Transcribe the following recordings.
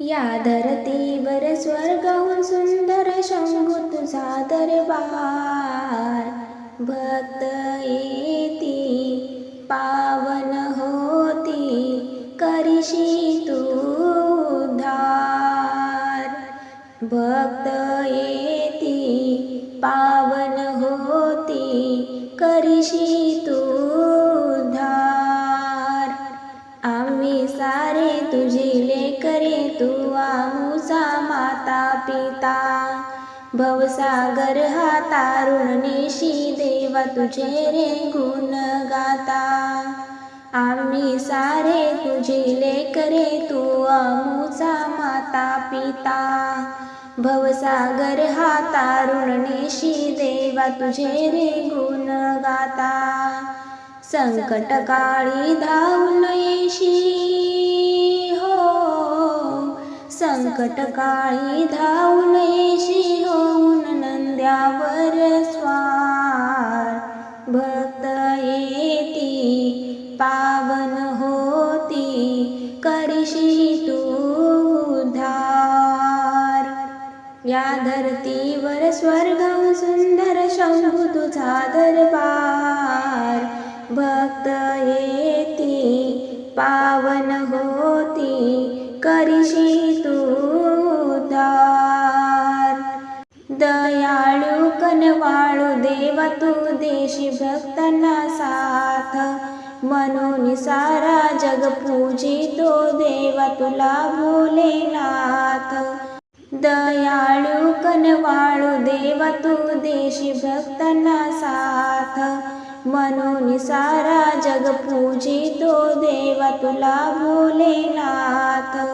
या सुंदर शंभू तुझा दरबार भक्त येती तुझी लेकरे तू आमुचा माता पिता भवसागर हा तारुण नेशी देवा तुझे रे गुण गाता आम्ही सारे तुझे लेकरे तू आमुचा माता पिता भवसागर हा तारुण नेशी देवा तुझे रे गुण गाता संकट काळी संकट काळी धावून येशी होऊन नंद्यावर स्वार. भक्त येती पावन होती करीशी तू उद्धार. या धरतीवर स्वर्ग सुंदर शंभू तुझा दरबार. भक्त येती पावन होती करीशी तू उद्धार दयाळू कनवाळू देवा तू देशी भक्तांना साथ। म्हणून सारा जग पूजितो देवा तुला भोलेनाथ दयाळू कनवाळू देवा तू देशी भक्तांना साथ म्हणून सारा जग पूजितो देवा भोलेनाथ.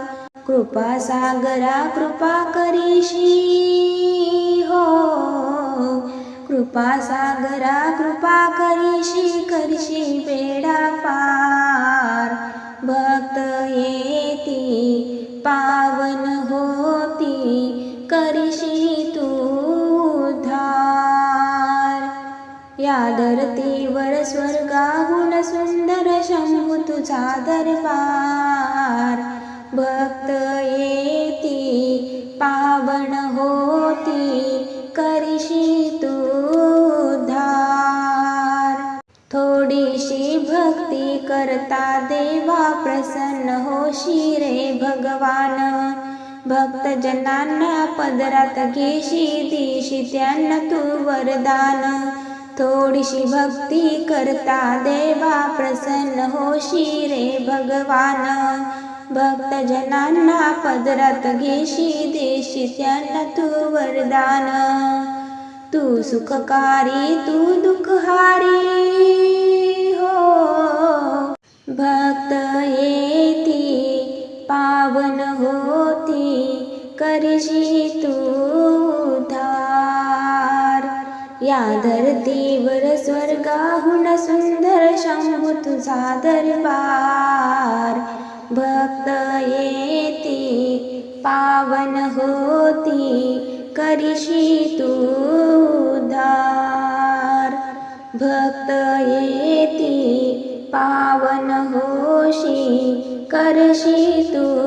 कृपा सागरा कृपा करीशी हो. कृपा सागरा कृपा करशी बेडा पार. भक्त पावन या धरतीवर स्वर्गाहून सुंदर शंभू तुझा दरबार. भक्त येती पावन होती करीशी तू धार. थोडीशी भक्ती करता देवा प्रसन्न होशी रे भगवान. भक्तजनांना पदरात घेशी दिशी त्यांना तू वरदान. थोडीशी भक्ती करता देवा प्रसन्न होशी रे भगवान। भक्तजनांना पदरात घेशी देशी त्यांना तू वरदान। तू सुखकारी तू दुःखहारी हो। भक्त येती पावन होती करशी तू या धरतीवर स्वर्गाहून सुंदर शंभू तुझा दरबार. भक्त येती पावन होती करीशी तू उद्धार. भक्त येती पावन होशी करशी तू